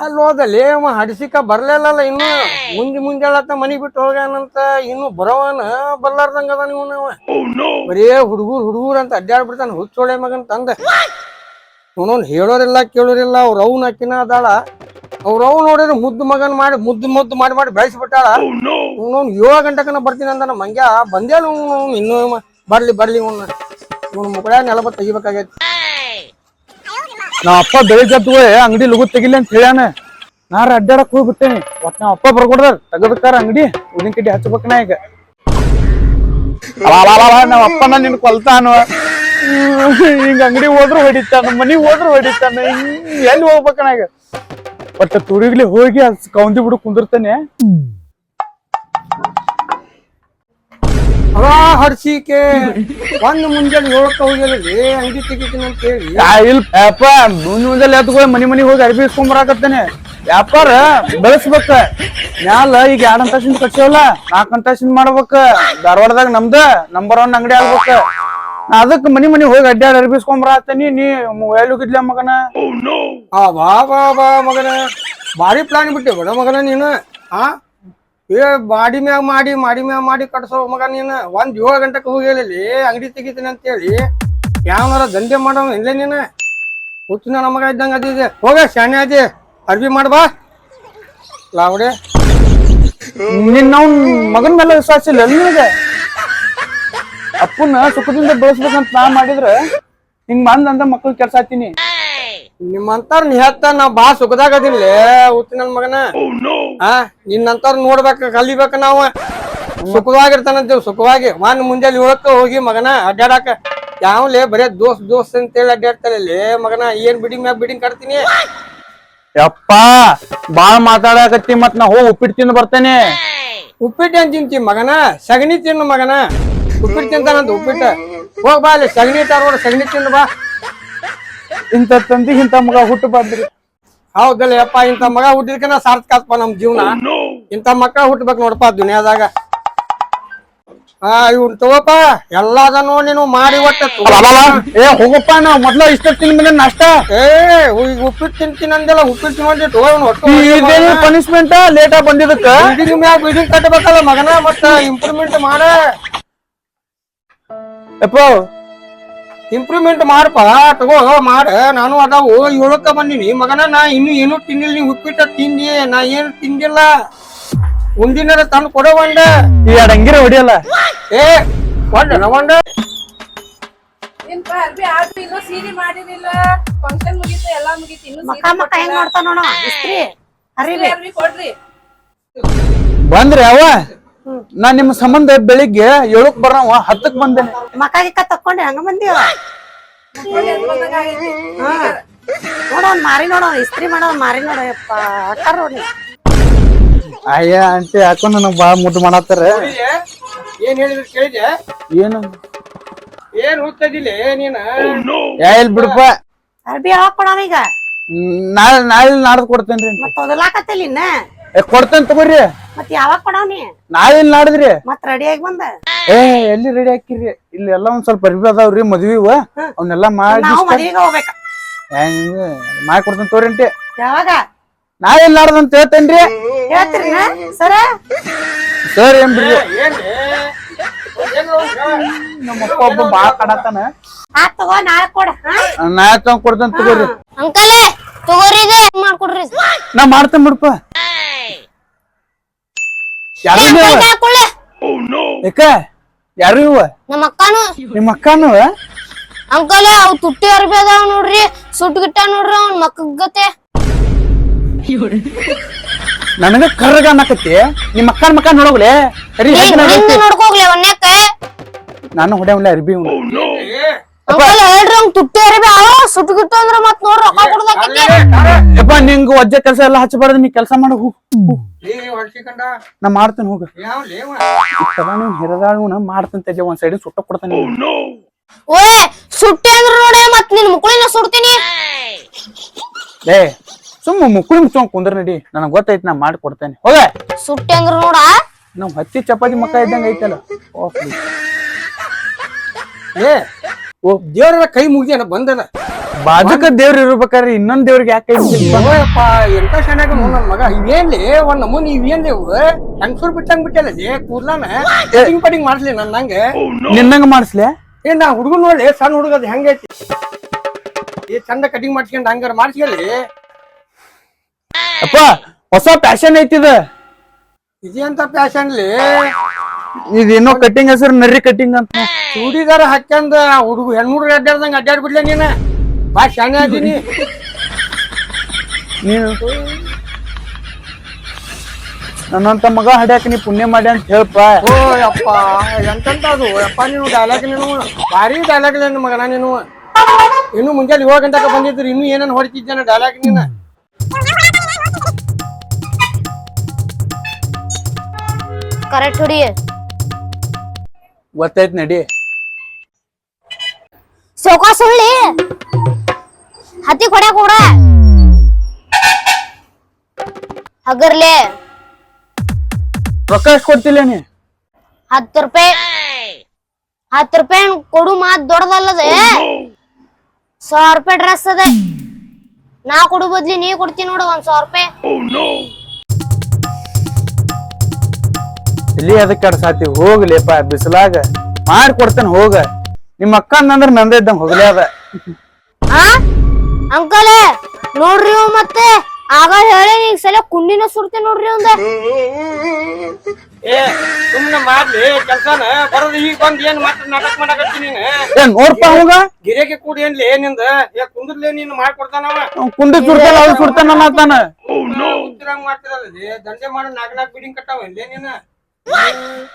ಎಲ್ಲಿ ಹೋದಲ್ಲಿ ಅವ ಹಡಿಸಿಕ ಬರ್ಲಿಲ್ಲಲ್ಲ ಇನ್ನು. ಮುಂಜಿ ಮುಂಜಾಳತ್ತ ಮನಿ ಬಿಟ್ಟು ಹೋಗ್ಯಾನಂತ ಇನ್ನು ಬರವನ ಬರ್ಲಾರ್ದಂಗ ಅದ ನೀವು ನಾವ ಬರೇ ಹುಡುಗರು ಹುಡುಗರು ಅಂತ ಅಡ್ಡಾಡ್ ಬಿಡ್ತಾನ ಹುಚ್ಚೋಳೆ ಮಗನ್ ತಂದ. ಅವನವ್ನು ಹೇಳೋರಿಲ್ಲ ಕೇಳೋರಿಲ್ಲ ಅವ್ರ ಅವ್ನ ಅಕ್ಕಿನ ಅದಾಳ. ಅವ್ರ ಅವ್ ನೋಡಿದ್ರೆ ಮುದ್ದು ಮಗನ್ ಮಾಡಿ ಮುದ್ದು ಮುದ್ದು ಮಾಡಿ ಮಾಡಿ ಬೆಳೆಸಿಬಿಟ್ಟಾಳ. ಅವ್ನು ಏಳು ಗಂಟೆಕನ ಬರ್ತೀನಿ ಅಂದ ನಮ್ಮ ಮಂಗ್ಯ ಬಂದೇ ಇನ್ನೂ. ಬರ್ಲಿ ಬರ್ಲಿ ಅವ್ನ ಇವನ್ ಮುಗಳ ನೆಲಬ ತೆಗಿಬೇಕಾಗೈತಿ. ನಾ ಅಪ್ಪ ಬೆಳಿ ಅಂಗಡಿ ಲಗು ತೆಗಿಲಿ ಅಂತ ಹೇಳ್ಯಾನ. ನಾರ ಅಡ್ಡಾಡಕ್ ಹೋಗ್ಬಿಟ್ಟೇನಿ. ಒಟ್ ನಾವ್ ಅಪ್ಪ ಬರ್ಕೊಡ್ದ ತೆಗದಕ್ಕಾರ ಅಂಗಡಿ ಉದಿನ ಕಡ್ಡಿ ಹಚ್ಬೇಕ ನಾ ಈಗ. ನಾವ್ ಅಪ್ಪನ ನಿನ್ ಕೊಲ್ತಾನ. ಹಿಂಗ ಅಂಗಡಿ ಹೋದ್ರು ಹೊಡಿತಾನ, ಮನಿ ಹೋದ್ರು ಹೊಡಿತಾನ ಎಲ್ಲಿ ಹೋಗ್ಬೇಕ ನಾ ಈಗ. ಒಟ್ಟ ತುರಿಗ್ಲಿ ಹೋಗಿ ಕೌಂದಿ ಬಿಡು ಕುಂದಿರ್ತಾನೆ. ಅವ ಹಡ್ಸಿಕೆ. ಒಂದ್ ಮುಂಜಾನೆ ಏಳಕ್ಕ ಹೋಗ್ಯಾರಲ್ಲಿ ಅಂಗಡಿ ತೆಗಿತೀನಿ ಅಂತ ಹೇಳಿ. ಯಾ ಇಲ್ ಅಪ್ಪ ಮುಂಜ್ ಮುಂಜಾನೆ ಎದ್ದುಕೋ ಮನಿ ಮನಿ ಹೋಗಿ ಅರ್ಬಿ ಇಸ್ಕೊಂಬರಾಕತ್ತೇನೆ ವ್ಯಾಪಾರ ಬೆಳೆಸ್ಬೇಕ. ಮ್ಯಾಲ ಈಗ ಎರಡ್ ಅಂತಸಿಂದ ಕಟ್ಸೇವಲ್ಲ ನಾಕ್ ಅಂತಸಿಂದ ಮಾಡ್ಬೇಕ. ಧಾರವಾಡದಾಗ ನಮ್ದ ನಂಬರ್ ಒನ್ ಅಂಗಡಿ ಆಗ್ಬೇಕ. ನಾ ಅದಕ್ ಮನಿ ಮನಿ ಹೋಗಿ ಅಡ್ಡಾಡ್ ಅರ್ಬಿಸ್ಕೊಂಬರಾತೀನಿ ನೀ ಮೊಬೈಲ್ ಹೋಗಿದ್ಲ ಮಗನ? ಆ ಬಾ ಬಾ ಬಾ ಮಗನ. ಭಾರಿ ಪ್ಲಾನ್ ಬಿಟ್ಟೆ ಬಡ ಮಗನ ನೀನು ಆ? ಏ ಬಾಡಿ ಮ್ಯಾಗ ಮಾಡಿ ಮಾಡಿ ಮ್ಯಾಗ ಮಾಡಿ ಕಟ್ಸೋ ಮಗ ನೀನು. ಒಂದ್ ಏಳು ಗಂಟೆಗೆ ಹೋಗಿಯಲ್ಲಿ ಅಂಗಡಿ ತೆಗಿತೀನಿ ಅಂತ ಹೇಳಿ ಯಾವನಾರ ದಂಧೆ ಮಾಡೋ ಇಲ್ಲೇ ನೀನು. ಹುಚ್ಚಿನ ನಮಗ ಇದ್ದಂಗ ಅದಿದೆ ಹೋಗ, ಶಾಣೆ ಅದಿ. ಅರ್ಬಿ ಮಾಡ್ಬಾ ಲಾವಡೆ ನಿನ್ನ ನಾವು ಮಗನ್ ಮೇಲೆ ವಿಶ್ವಾಸ ಇಲ್ಲ ನಿನಗೆ ಅಪ್ಪನ ಸುಖದಿಂದ ಬೆಳೆಸ್ಬೇಕಂತ ನಾ ಮಾಡಿದ್ರೆ ಹಿಂಗ್ ಮಂದ್ ಅಂತ ಮಕ್ಳು ಕೆಲ್ಸ ಹಾಕ್ತೀನಿ. ನಿಮ್ಮಂತಾರ ನಿಹತ್ತ ನಾ ಬಾ ಸುಖದಾಗ ಅದಿಲ್ಲ ಉತ್ತಿ ನನ್ ಮಗನ? ಆ ನಿನ್ನಂತಾರ ನೋಡ್ಬೇಕ ಕಲಿಬೇಕ ನಾವ. ಸುಖವಾಗಿರ್ತಾನಂತೀವ್ ಸುಖವಾಗಿ. ಒಂದ್ ಮುಂದೆ ಏಳಕ್ಕ ಹೋಗಿ ಮಗನ ಅಡ್ಡಾಡಕ ಯಾವ್ಲೆ ಬರೇ ದೋಸ್ ದೋಸ್ ಅಂತೇಳಿ ಅಡ್ಡಾಡ್ತಾರಲ್ಲಿ ಮಗನ ಏನ್ ಬಿಡಿಂಗ್ ಮ್ಯಾಗ ಬಿಡಿಂಗ್ ಕಟ್ತೀನಿ ಯಪ್ಪ ಬಾಳ್ ಮಾತಾಡಕತ್ತಿ ಮತ್ ನಾ ಹೋಗಿ ಉಪ್ಪಿಟ್ಟು ತಿಂದು ಬರ್ತೇನೆ. ಉಪ್ಪಿಟ್ಟು ಏನ್ ತಿಂತಿ ಮಗನ? ಸಗಣಿ ತಿನ್ನು ಮಗನ. ಉಪ್ಪಿಟ್ಟು ತಿಂತಾನಂತ ಉಪ್ಪಿಟ್ಟು. ಹೋಗ್ ಬಾ ಅಲ್ಲಿ ಸಗಣಿ ತಾರ ಸಗಣಿ ತಿಂದು ಬಾ. ಇಂಥ ತಂದಿ ಇಂಥ ಮಗ ಹುಟ್ಟು ಬಂದ್ರಿ. ಹೌದಲ್ಲ ಯಪ್ಪ ಇಂಥ ಮಗ ಹುಟ್ಟಿದ್ಕ ಸಾರ್ಥಕ ಆತ್ಪ ನಮ್ ಜೀವನ. ಇಂಥ ಮಕ್ಕಳ ಹುಟ್ಟಬೇಕು ನೋಡಪ್ಪ ದುನಿಯಾದಾಗ. ಆ ಇವ್ನ್ ತಗೋಪ ಎಲ್ಲಾದ ನೋಡಿ ನೀನು ಮಾಡಿ ಒಟ್ಟ. ಏ ಹೋಗಪ್ಪ ನಾವ್ ಮೊದ್ಲ ಇಷ್ಟ ತಿನ್ಮೇಲೆ ನಷ್ಟ? ಏ ಈಗ ಉಪ್ಪಿಟ್ಟು ತಿಂತೀನಿ ಅಂದೆಲ್ಲ ಉಪ್ಪಿಟ್ಟು ಮಾಡಿಟ್ಟು ಒಟ್ಟು ಪನಿಷ್ಮೆಂಟ್ ಲೇಟ್ ಆಗಿ ಬಂದಿದ್ದಕ್ಕ? ಬಿಲ್ಡಿಂಗ್ ಮ್ಯಾಗ ಬಿಲ್ಡಿಂಗ್ ಕಟ್ಟಬೇಕಲ್ಲ ಮಗನ ಮತ್ತ ಇಂಪ್ರೂವ್ಮೆಂಟ್ ಮಾಡ. ಯಪ್ಪ ಇಂಪ್ರೂವ್ಮೆಂಟ್ ಮಾಡಪ್ಪ ತಗೋ ಮಾಡ. ನಾನು ಅದಾವು ಏಳಕ್ಕ ಬಂದೀನಿ. ಮಗನ ನಾ ಇನ್ನು ಏನು ತಿನ್ನಿಲ್ಲ ನೀ ಉಪ್ಪಿಟ್ಟ ತಿಂದಿ ನಾ ಏನು ತಿಂದಿಲ್ಲ. ಉಂದಿನಾರ ತಂದು ಕೊಡೋ ಒಂದ. ಈ ಅಡಂಗಿರ ಹೊಡಿಯಲ್ಲ? ಏ ಅರ್ಬಿ ಕೊಡ್ರಿ. ಬಂದ್ರಿ ಅವ? ನಾ ನಿಮ್ಮ ಸಂಬಂಧ ಬೆಳಿಗ್ಗೆ ಏಳಕ್ ಬರವ ಹತ್ತಕ್ ಬಂದೇನೆ. ಮಕ ಗಿಕ್ಕ ತಕ್ಕೊಂಡೆ ಹಂಗ ಬಂದಿವ ನೋಡೋ ಅದ್ ಬಂದಂಗ್ ಆಗೈತಿ. ನೋಡ ಅವ್ನ್ ಮಾರಿ ನೋಡ ಇಸ್ತ್ರಿ ಮಾಡೋ ಮಾರಿ ನೋಡ ಅಕ್ಕ ನೋಡಿ ಅಯ್ಯ ಅಂಟಿ ನನಗ್ ಬಾಳ ಮುದ್ದು ಮಾಡತ್ತಾರ. ಏನ್ ಹೇಳಿದ್ರು ಕೇಳಿದೆ ಏನು? ಏನ್ ಹುಚ್ಚದಿಲ್ಲ ನೀನ? ಯಾ ಇಲ್ ಬಿಡಪ್ಪ ಅರ್ಬಿ ಯಾವಾಗ ಈಗ? ನಾಳೆ ನಾಳೆ ನಾಡ್ದು ಕೊಡ್ತೇನ್ರಿ ಮತ್ತೆ ಓದಲಾಕತ್ತಿಲ್ಲ ಇನ್ನ? ಏ ಕೊಡ್ತೇನ್ ತಗೋರಿ. ಮತ್ ಯಾವಾಗ ಕೊಡವ್ನಿ? ಇಲ್ಲಿ ನಾಡಿದ್ರಿ? ಮತ್ ರೆಡಿ ಆಗಿ ಬಂದ? ಏ ಎಲ್ಲಿ ರೆಡಿ ಹಾಕಿರಿ? ಇಲ್ಲಿ ಎಲ್ಲಾ ಒಂದ್ ಸ್ವಲ್ಪ ಅರ್ಬಿ ಅದಾವ್ರಿ ಮದ್ವಿವ ಅವನ್ನೆಲ್ಲಾ ಮಾಡಿ ನಾವು ಮದ್ವಿಗೆ ಹೋಗ್ಬೇಕ. ಮಾಡಿ ಕೊಡ್ತೇನೆ ತೋರಿ ಅಂಟಿ ಯಾವಾಗ? ನಾಳೆ ಇಲ್ಲಿ ನಾಡ್ದು ಅಂತ ಹೇಳ್ತೇನ್ರಿ? ಹೇಳ್ತೀರಿ ಸರ? ಸರ್ ಏನ್ ಬಿಡ್ರಿ. ನಮ್ಮಪ್ಪ ನಮ್ಮ ಅಪ್ಪ ಒಬ್ಬ ಬಾಳ ಕಡತಾನ ನಾ ತಗೋ ನಾಳೆ ಕೊಡ ನಾಳೆ ಕೊಡ್ತೇನೆ ತಗೋರಿ. ಅಂಕಲ್ ತಗೋರಿ ಮಾಡ್ಕೊಡ್ರಿ ನಾ ಮಾಡ್ತೇನೆ ಬಿಡಪ್ಪ ಯಾರು ಯಾಕ ಯಾರು ಇವ? ನಮ್ಮ ಅಕ್ಕನು. ನಿಮ್ಮ ಅಕ್ಕನು ಅಂಕಲ್ ಅವ್ ತುಟ್ಟಿ ಅರ್ಬಿ ಅದಾವ ನೋಡ್ರಿ. ಸುಟ್ ಗಿಟ್ಟ ನೋಡ್ರಿ ಅವ್ನ ಮಕ್ಕಗ್ ಗತೆ. ನನಗ ಕರ್ರಗ ಅನ್ನಕತ್ತಿ. ನಿಮ್ಮ ಅಕ್ಕನ ಮಕ್ಕ ನೋಡೋಗ್ಲೆ? ಸರಿ ನೋಡ್ಕೋಗ್ಲಿ ಅವನ್ಯಾಕ? ನಾನು ಹೊಡೆ ಅರ್ಬಿ ಯಪ್ಪ ನಿಂಗ ಒಜ್ಜೆ ಕೆಲಸ ಎಲ್ಲ ಹಚ್ಚಬಾರ್ದು ನೀ ಕೆಲಸ ಮಾಡ ಹೋಗ್. ನಾ ಮಾಡ್ತೇನೆ ಹೋಗ. ಹಿರದಾಳು ಮಾಡ್ತೇನೆ ತೆಜ ಒಂದ್ ಸೈಡ್ ಸುಟ್ಟ ಕೊಡ್ತೇನೆ ಓಯ್ ಸುಟ್ಟಿ ಅಂದ್ರ ನೋಡಿ ಮತ್ ನಿನ್ ಮುಕ್ಳಿನ ಸುಡ್ತೀನಿ. ಲೇ ಸುಮ್ಮ ಮುಕುಳಿ ಮುಚ್ಚೋಂಗ್ ಕುಂದ್ರ ನಡಿ ನನಗ್ ಗೊತ್ತೈತಿ ನಾ ಮಾಡಿ ಕೊಡ್ತೇನೆ. ಹೋಗ. ಸುಟ್ಟಿ ಅಂದ್ರ ನೋಡ. ನಾವ್ ಹತ್ತಿ ಚಪಾತಿ ಮಕ್ಕ ಇದ್ದಂಗ ಐತಲ್ಲ. ಏ ಓ. ದೇವರ ಕೈ ಮುಗಿದೇನ ಬಂದನ ಬಾಜುಕ ದೇವ್ರ ಇರ್ಬೇಕಾದ್ರೆ ಇನ್ನೊಂದ್ ದೇವ್ರಿಗೆ ಯಾಕೆ ಎಂತ ಚೆನ್ನಾಗಿ ನನ್ನ ಮಗ? ಇವೇನ್ಲಿ ಒಂದ್ ನಮೂನಿ ಇವೇನ್ಲಿ ಇವು ಹೆಂಗಸೂರ್ ಬಿಟ್ಟಂಗ್ ಬಿಟ್ಟಲ್ಲ ಕೂದ್ಲಾನ? ಕಟಿಂಗ್ ಪಟಿಂಗ್ ಮಾಡ್ಸ್ಲಿ ನನ್ ನಂಗೆ. ನಿನ್ನಂಗ ಮಾಡಿಸ್ಲೆ? ಏ ನಾ ಹುಡುಗ ನೋಡಿ ಸಣ್ಣ ಹುಡುಗ ಅದ್ ಹೆಂಗೈತಿ ಏ ಚಂದ ಕಟಿಂಗ್ ಮಾಡ್ಸ್ಕೊಂಡ್ ಹಂಗಾರ ಮಾಡ್ಸ್ಕೊಳ್ಳಿ ಅಪ್ಪ ಹೊಸ ಪ್ಯಾಶನ್ ಐತಿದ ಇದೇಂತ ಪ್ಯಾಶನ್ಲಿ ಇದೇನೋ ಕಟಿಂಗ್ ಹೆಸರು ನರ್ರಿ ಕಟಿಂಗ್ ಅಂತ. ಚೂಡಿದಾರ ಹಾಕ್ಯಂದ ಹುಡುಗ ಹೆಣ್ಮುಡ್ರು ಅಡ್ಡಾಡ್ದಂಗ ಅಡ್ಡಾಡ್ ಬಿಡ್ಲೆ ನೀನ. ಬಾ ಶಾಣೆ ಅದೀನಿ. ನೀನು? ನನ್ನಂತ ಮಗ ಹಡ್ಯಾಕ ನೀ ಪುಣ್ಯ ಮಾಡಿ ಅಂತ ಹೇಳಪ್ಪ ಓ ಯಪ್ಪ ಎಂತಂತ ಅದು? ಯಪ್ಪ ನೀನು ಡೈಲಾಗ್ ನೀನು ಭಾರಿ ಡೈಲಾಗ್ ನಿನ್ನ ಮಗನ ನೀನು. ಇನ್ನು ಮುಂಜಾನೆ ಏಳು ಗಂಟೆಗೆ ಬಂದಿದ್ರು ಇನ್ನು ಏನೇನು ಹೊಡಿತಿದ್ದೇನೆ ಡೈಲಾಗ್ ನೀನ. ಕರೆಕ್ಟ್ ಹೊಡಿ. ಗೊತ್ತೈತ್ ನಡಿ. ಸೋಕಾ ಸುಳ್ಳಿ ಹತ್ತಿ ಕೊಡ್ಯಾಕ ಕೂಡ ಹಗರ್ಲೆ. ರೊಕ್ಕ ಎಷ್ಟು ಕೊಡ್ತಿಲ್ಲ ನೀ. ಹತ್ತು ರೂಪಾಯಿ. ಹತ್ತು ರೂಪಾಯಿ ಕೊಡು ಮಾತ್ ದೊಡ್ಡದಲ್ಲದೆ. ಸಾವಿರ ರೂಪಾಯಿ ಡ್ರೆಸ್ ಅದೇ. ನಾ ಕೊಡು ಬದ್ಲಿ ನೀ ಕೊಡ್ತೀನಿ ನೋಡು ಒಂದ್ ಸಾವಿರ ರೂಪಾಯಿ. ಇಲ್ಲಿ ಅದಕ್ಕೆ ಸಾತಿ ಹೋಗ್ಲಿಪ್ಪ ಬಿಸಿಲಾಗ. ಮಾಡಿ ಕೊಡ್ತೇನೆ ಹೋಗ. ನಿಮ್ಮ ಅಕ್ಕ ಅಂದ್ರ ನಂದ ಇದ್ದಂಗ ಹೋಗ್ಲೇ ಅದ. ಆ? ಅಂಕಲ್ ನೋಡ್ರಿ ಇವ್ ಮತ್ತೆ. ಆಗ ಹೇಳಿ ಈಗ ಸಲ ಕುಂಡಿನ ಸುಡ್ತೇನೆ ನೋಡ್ರಿ ಒಂದ ಏ ಸುಮ್ಮನೆ ಮಾಡ್ಲಿ ಕೆಲ್ಸನ. ಬರೋದು ಈಗ ಬಂದ್ ಏನ್ ಮಾತ್ರ ನಾಟಕ ಮಾಡಕತ್ತಿ ನೀನು? ಏ ನೋಡ್ಪ ಹೋಗ ಗಿರೇಕಿ ಕೂಡಿ ಏನ್ಲಿ ನಿಂದ? ಏ ಕುಂದ್ರಲೇ ನೀನು ಮಾಡ್ಕೊಡ್ತಾನವ ಅವ್ನ್ ಕುಂಡಿ ಸುಡ್ತಾನ ಅವ್ನು ಸುಡ್ತಾನ ಅನ್ನತಾನ ಮಾಡ್ತಿರಲ್ಲ ದಂಧೆ ಮಾಡೋ ನಾಲ್ಕು ನಾಲ್ಕು ಬಿಡಿಂಗ್ ಕಟ್ಟಾವ ಇಲ್ಲೇ ನೀನು?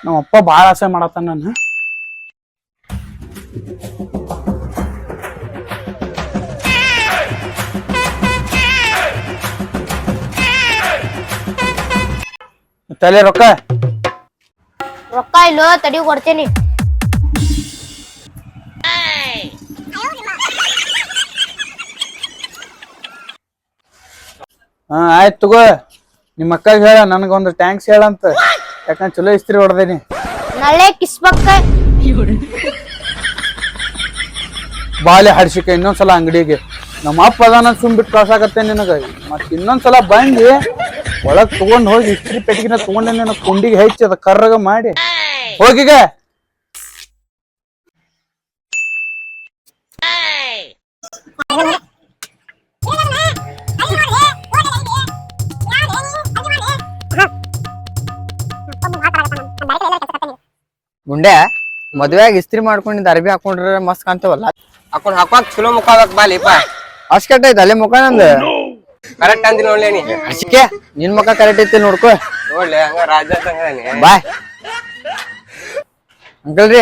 ನಮ್ಮ ಅಪ್ಪ ಬಾಳ ಆಸೆ ಮಾಡತ್ತ ನಾನು ತಲೆ ರೊಕ್ಕ? ರೊಕ್ಕ ಇಲ್ಲೋ ತಡಿ ಕೊಡ್ತೀನಿ. ಹಾ ಆಯ್ತು ತಗೋ. ನಿಮ್ಮ ಅಕ್ಕಗೆ ಹೇಳ ನನಗೊಂದು ಟ್ಯಾಂಕ್ಸ್ ಹೇಳಂತ. ಯಾಕಂದ್ರೆ ಚಲೋ ಇಸ್ತ್ರಿ ಹೊಡೆದೇನಿ. ನಳೆ ಕಿಸ್ಬಕ್ಕ ಬಾಲೆ ಹಡ್ಸಿಕ ಇನ್ನೊಂದ್ಸಲ ಅಂಗಡಿಗೆ. ನಮ್ಮ ಅಪ್ಪ ಅದಾನ ಸುಮ್ ಬಿಟ್ಟು ಕಳ್ಸಾಕತ್ತೆ ನಿನಗ. ಮತ್ತೆ ಇನ್ನೊಂದ್ಸಲ ಬಂದು ಒಳಗ್ ತಗೊಂಡ್ ಹೋಗಿ ಇಸ್ತ್ರಿ ಪೆಟ್ಟಿಗೆನ ತಗೊಂಡೆ ನಿನ್ನ ಕುಂಡಿಗೆ ಹೆಚ್ಚಿ ಅದ ಕರ್ರಗ ಮಾಡಿ. ಹೋಗಿಗ ಗುಂಡೆ ಮದ್ವೆಯಾಗ ಇಸ್ತ್ರಿ ಮಾಡ್ಕೊಂಡಿದ್ದ ಅರ್ಬಿ ಹಾಕೊಂಡ್ರೆ ಮಸ್ತ್ ಕಾಣ್ತೇವಲ್ಲ? ಹಾಕೊಂಡ್ ಹಾಕೋಕ್ ಚಲೋ ಮುಖ ಆಗ್ಬೇಕ್ ಬಾಲಿಪ್ಪ ಅಷ್ಟ್ ಕೆಟ್ಟ ಐತೆ ಅಲ್ಲೇ ಮುಖ ನಂದು? ಕರೆಕ್ಟ್ ಅಂದಿ ನೋಡ್ಲಿ ನೀ. ನಿನ್ ಮುಖ ಕರೆಕ್ಟ್ ಐತಿ ನೋಡ್ಕೊ. ನೋಡ್ಲಿ ಹಂಗ ರಾಜ ಬಾಯ್. ಅಂಕಲ್ ರೀ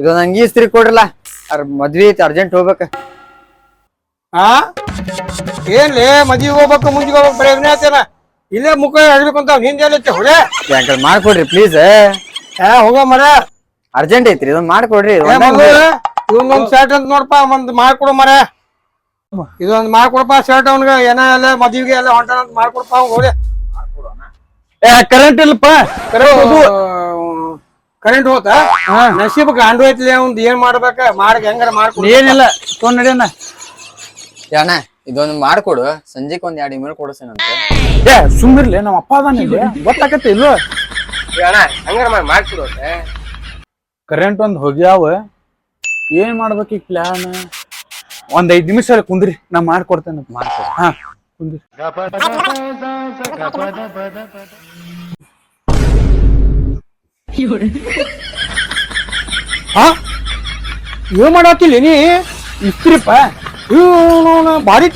ಇದು ನಂಗೆ ಇಸ್ತ್ರಿ ಕೊಡ್ರಲ್ಲ ಅರ್ ಮದ್ವಿ ಐತಿ ಅರ್ಜೆಂಟ್ ಹೋಗ್ಬೇಕ. ಹಾ ಏನ್ಲೇ ಮದ್ವಿ ಹೋಗ್ಬೇಕು ಮುಂಜಿ ಹೋಗ್ಬೇಕು ಆತೇನ ಇಲ್ಲೇ ಮುಖ ಹೇಳ್ಬೇಕು ಅಂತ ನಿಂದ ಹೊಡೆ. ಹೊಳೆ ಅಂಕಲ್ ಮಾಡ್ಕೊಡ್ರಿ ಪ್ಲೀಸ್ ಏ ಹೋಗ ಮರ. ಅರ್ಜೆಂಟ್ ಐತ್ರಿ ಇದೊಂದ್ ಮಾಡ್ಕೊಡ್ರಿ ಇದೊಂದ್ ಶರ್ಟ್ ಅಂತ ನೋಡಪ್ಪ ಒಂದ್ ಮಾಡ್ಕೊಡು ಮರ. ಇದೊಂದ್ ಮಾಡ್ಕೊಡಪ್ಪ ಶರ್ಟ್ ಅವನ್ಗ ಏನ ಎಲ್ಲ ಮದ್ವಿಗೆ ಎಲ್ಲ ಹೊಂಟ ಅಂತ ಮಾಡ್ಕೊಡಪ್ಪ ಅವ್ನ್ ಹೋಗಿ ಏ ಕರೆಂಟ್ ಇಲ್ಲಪ್ಪ. ಕರೆಂಟ್ ಹೋತ? ನಸೀಬ್ ಗಾಂಡು ಐತ್ಲಿ ಅವ್ನ್ ಏನ್ ಮಾಡ್ಬೇಕ? ಮಾಡಕ್ ಹೆಂಗಾರ ಮಾಡ್ಕೊಡು. ಏನಿಲ್ಲ ತೊಗೊಂಡ್ ನಡಿಯಣ್ಣ ಯಾಣ ಇದೊಂದ್ ಮಾಡ್ಕೊಡು. ಸಂಜೆಕ್ ಒಂದ್ ಎರಡ್ ಇಮೇಲ್ ಕೊಡಿಸ್ತೇನಂತೆ ಏ ಸುಮ್ಮಿರ್ಲಿ ನಮ್ಮ ಅಪ್ಪ ಅದಾನ ಗೊತ್ತಾಗತ್ತೆ ಇಲ್ಲೋ ಇಲ್ವ? ಅಣ್ಣ ಹಂಗಾರ ಮಾಡಿ ಮಾಡ್ಕೊಡು ಕರೆಂಟ್ ಒಂದ್ ಹೋಗ್ಯಾವ. ಏನ್ ಮಾಡ್ಬೇಕು ಈಗ ಪ್ಲಾನ್ ಒಂದ್ ಐದ್ ನಿಮಿಷ ಅಲ್ಲಿ ಕುಂದ್ರಿ ನಾ ಮಾಡ್ಕೊಡ್ತೇನೆ. ಮಾಡ್ಕೊಡು ಹಾ ಕುಂದ್ರಿ. ಹಾ? ಏನ್ ಮಾಡತ್ತಿಲ್ಲ ನೀ? ಇಸ್ತ್ರಿಪ್ಪ? ಬಾರಿ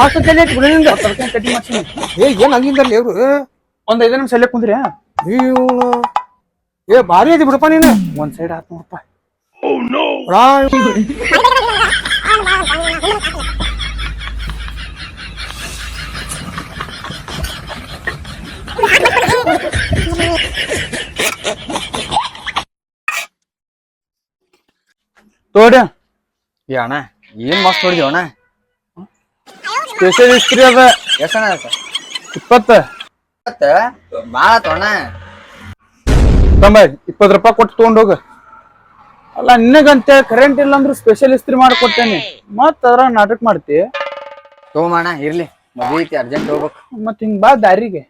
ಭಾರಿ ತಲೆ ಐತಿ ಬಿಡು ನಿಂದು. ಕಟ್ಟಿ ಮಾಡ್ಸೀನಿ ಏ ಏನ್ ಹಂಗಿಂದಲ್ಲಿ ಇವ್ರು? ಒಂದ್ ಐದು ನಿಮಿಷ ಅಲ್ಲೇ ಕುಂದ್ರಿ ಇವ್ನು ಏ ಭಾರಿ ಐತಿ ಬಿಡಪ್ಪ ನೀನು. ಒಂದ್ ಸೈಡ್ ಆತ್ ನೋಡಪ್ಪ. ತೋಡ ಏ ಅಣ್ಣ ಏನ್ ಮಸ್ತ್ ಹೊಡಿದ್ಯೋ ಅಣ್ಣ? ಸ್ಪೆಷಲ್ ಇಸ್ತ್ರಿ ಅದ. ಎಷ್ಟಣ ಆಯ್ತು? ಇಪ್ಪತ್ತ. ಬಾಳ ತೊಣ. ತಂಬ ಇಪ್ಪತ್ ರೂಪಾಯಿ ಕೊಟ್ಟು ತಗೊಂಡೋಗ ಹೋಗ. ಅಲ್ಲ ನಿನಗಂತೆ ಕರೆಂಟ್ ಇಲ್ಲ ಅಂದ್ರೆ ಸ್ಪೆಷಲ್ ಇಸ್ತ್ರಿ ಮಾಡ್ಕೊಡ್ತೇನೆ. ಮತ್ ಅದ್ರ ನಾಟಕ ಮಾಡ್ತಿ? ತಗೋಮಣ ಇರ್ಲಿ. ಮದ್ವೆ ಐತಿ ಅರ್ಜೆಂಟ್ ಹೋಗ್ಬೇಕು. ಮತ್ ಹಿಂಗ್ ಬಾ ದಾರಿಗೆ.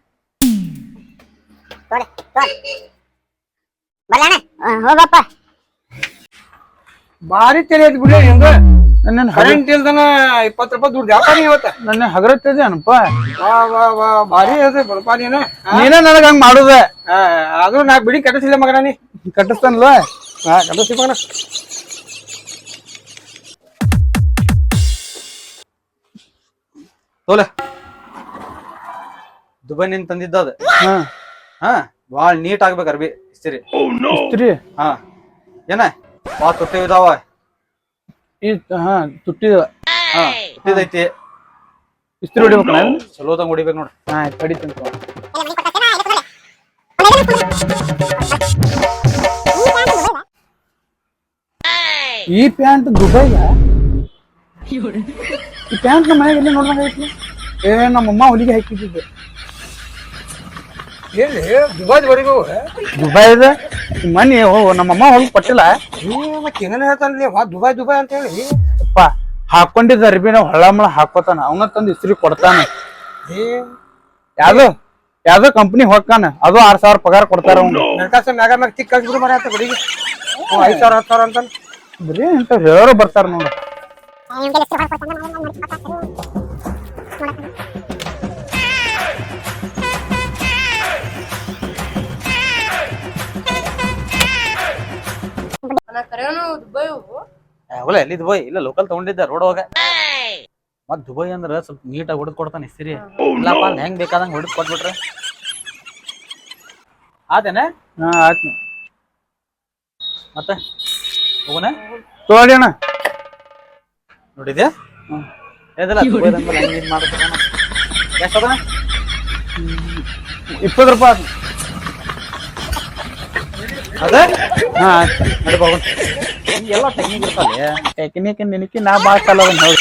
ಹೋಗಪ್ಪ. ಭಾರಿ ತಲೆ ಐತಿ ಬಿಡ್ಲಿ ಹಿಂಗ. ನನ್ನ ಕರೆಂಟ್ ಇಲ್ದನ ಇಪ್ಪತ್ತು ರೂಪಾಯಿ ದುಡ್ಡು ವ್ಯಾಪಾರ ಇವತ್ತ. ನನ್ನ ಹಗರತ್ತದೇನಪ್ಪ ವಾ ವಾ ವಾ ಭಾರಿ ಅದ ಬಡಪ ನೀನು ನೀನ ನನಗ ಹಂಗ್ ಮಾಡುದ. ಆದ್ರೂ ನಾ ಬಿಡಿ ಕಟ್ಟಿಸಿಲ್ಲ ಮಗನ ನೀ. ಕಟ್ಟಿಸ್ತಾನಲ್ಲ ಹಾ ಕಟ್ಟಿಸಿ ಮಗನ. ತೋಲೆ. ದುಬೈನಿಂದ ತಂದಿದ್ದ ಅದ. ಹಾ ಭಾಳ ನೀಟ್ ಆಗ್ಬೇಕು ಅರ್ಬಿ ಇಸ್ತಿರಿ. ಇಸ್ತ್ರಿ? ಹಾ. ಏನ? ಭಾಳ ತುಟ್ಟಿ ಇದಾವ. ಈ ಹಾ ತುಟ್ಟಿದ ಹಾ. ತುಟ್ಟಿದೈತಿ. ಇಸ್ತ್ರಿ ಚಲೋದಂಗ್ ಹೊಡಿಬೇಕು ನೋಡ್ರಿ ಹಾ ಕಡಿತಂತ ಈ ಪ್ಯಾಂಟ್ ದುಬೈಗ ಈ ಪ್ಯಾಂಟ್ ನಮ್ಮ ಮನೆಗೆ ಎಲ್ಲಿ ನೋಡ್ದಂಗ ಐತಿ? ಏ ನಮ್ಮಮ್ಮ ಹೊಲಿಗೆ ಹಾಕಿದ್ದೆ ಎಲ್ಲಿ? ದುಬೈ ದುಬೈದ? ಮನಿ ಓ ನಮ್ಮಮ್ಮ ಹೋಗಿ ಕೊಟ್ಟಿಲ್ಲ. ಮತ್ತೆ ದುಬಾಯ್ ದುಬಾಯ್ ವಾ ದುಬೈ ದುಬೈ ಅಂತ ಹೇಳಿ. ಅಪ್ಪ ಹಾಕೊಂಡಿದ್ದ ಅರ್ಬಿನ ಹೊಳಮಳ ಹಾಕೋತಾನ. ಅವನ ತಂದು ಇಸ್ತ್ರಿ ಕೊಡ್ತಾನೆ. ಏ ಯಾವ್ದು ಯಾವ್ದೋ ಕಂಪ್ನಿ ಹೋಗ್ತಾನ. ಅದು ಆರ್ ಸಾವಿರ ಪಗಾರ ಕೊಡ್ತಾರ ಅವ್ನು. ನಡ್ಕಾಸ ಮ್ಯಾಗ ಮ್ಯಾಗ ತಿಕ್ ಕಳ್ಸಿಬಿಡು ಮರ ಆತ ಬಡಿಗೆ ಐದು ಸಾವಿರ ಹತ್ತು ಸಾವಿರ ಅಂತ ಬರೀ ಅಂತ ಹೇಳೋರು ಬರ್ತಾರ ನೋಡು. ಅವಲ್ಲ ಎಲ್ಲಿ ದುಬೈ ಇಲ್ಲ ಲೋಕಲ್ ತಗೊಂಡಿದ್ದೆ ರೋಡ್ ಹೋಗ. ಮತ್ ದುಬೈ ಅಂದ್ರ ಸ್ವಲ್ಪ ನೀಟಾಗಿ ಹೊಡೆದ್ ಕೊಡ್ತಾನೆ ಇಸ್ತಿರಿ. ಇಲ್ಲಪ್ಪ ಅಂದ್ ಹೆಂಗ್ ಬೇಕಾದಂಗ್ ಹೊಡೆದ್ ಕೊಟ್ಬಿಟ್ರೆ ಆತೇನೆ ಹಾ ಆಯ್ತು. ಮತ್ತೆ? ಹೋಗೋಣ ತೋಡಿ ಅಣ್ಣ. ನೋಡಿದ್ಯಾ? ಏದಲ್ಲ ದುಬೈದಂಗ ಹೆಂಗ್ ಇದ್ ಮಾಡ್ತಾನ ಎಷ್ಟು ಹೋಗೋಣ ಇಪ್ಪತ್ತು ರೂಪಾಯಿ ಅದ? ಹಾ. ನಡಿ ಎಲ್ಲ ಟೆಕ್ನಿಕ್ ಇರ್ತಾವೆ ಟೆಕ್ನಿಕ್ ನಿನಕಿ ನಾ ಭಾಳ ಅದನ್ನ ನೋಡಿ.